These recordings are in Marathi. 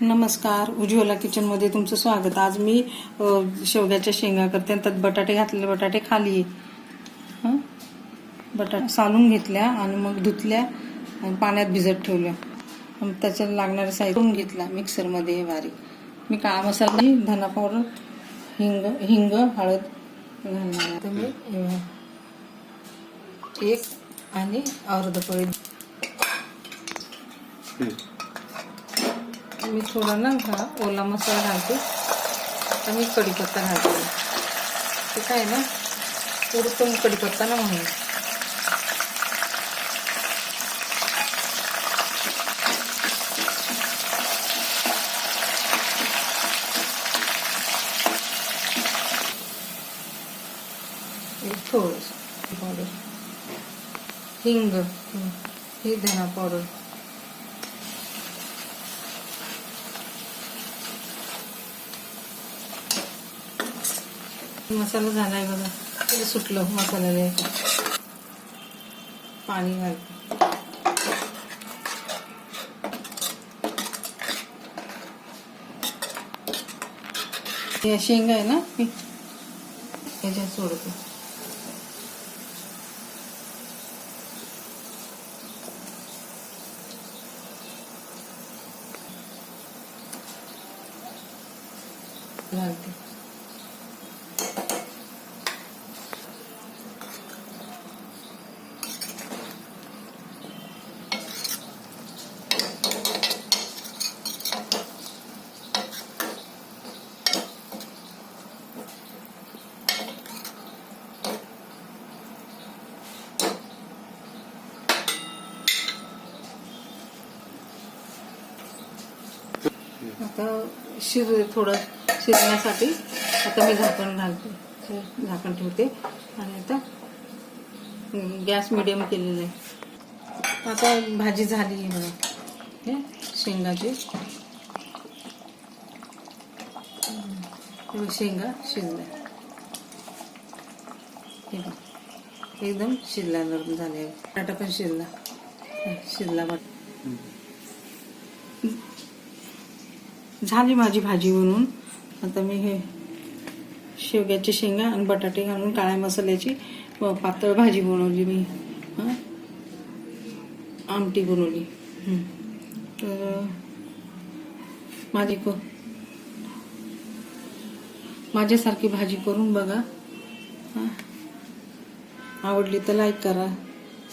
नमस्कार. उज्ज्वला किचनमध्ये तुमचं स्वागत. आज मी शेवग्याच्या शेंगा करते आणि त्यात बटाटे घातलेले. बटाटे खाली आहे. बटाटे सालून घेतल्या आणि मग धुतल्या आणि पाण्यात भिजत ठेवल्या. मग त्याच्यात लागणारे साहित्य करून घेतला मिक्सरमध्ये बारीक. मी काळा मसाला धना पावडर हिंग हिंग हळद घालणार तर मी एक आणि अर्ध पळी. मी थोडा ना हा ओला मसाला घालते आता मी कढीपत्ता घालते. ते काय ना उडतून कढीपत्ता ना म्हणून. एक पावडर हिंग. हे ही धना पावडर मसाला झालाय बघा. किती सुटलं मसाल्याला पाणी घाल. या शेंगा आहे ना? मी सोडतो सोडते. घालते. आता शिज थोडं शिजण्यासाठी. आता मी झाकण घालते. झाकण ठेवते. आणि आता गॅस मिडियम केलेला आहे. आता भाजी झाली आहे बघा. हे शेंगाची. शेंगा शिजल्या. एकदम शिजला नरम झाले. बटाटा पण शिजला. शिरला शिजला बट झाली माझी भाजी म्हणून. आता मी हे शेवग्याची शेंगा आणि बटाटे घालून काळ्या मसाल्याची व पातळ भाजी बनवली मी. आमटी बनवली. तर माझी को माझ्यासारखी भाजी करून बघा. आवडली तर लाईक करा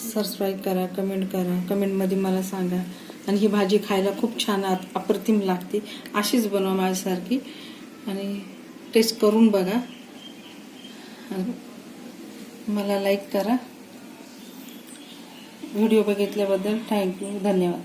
सबस्क्राईब करा कमेंट करा कमेंटमध्ये मला सांगा. आणि ही भाजी खायला खूप छान आत- अप्रतिम लागते. अशीच बनवा माझ्यासारखी. आणि टेस्ट करून बघा. मला लाईक करा. व्हिडिओ बघितल्याबद्दल थँक्यू धन्यवाद.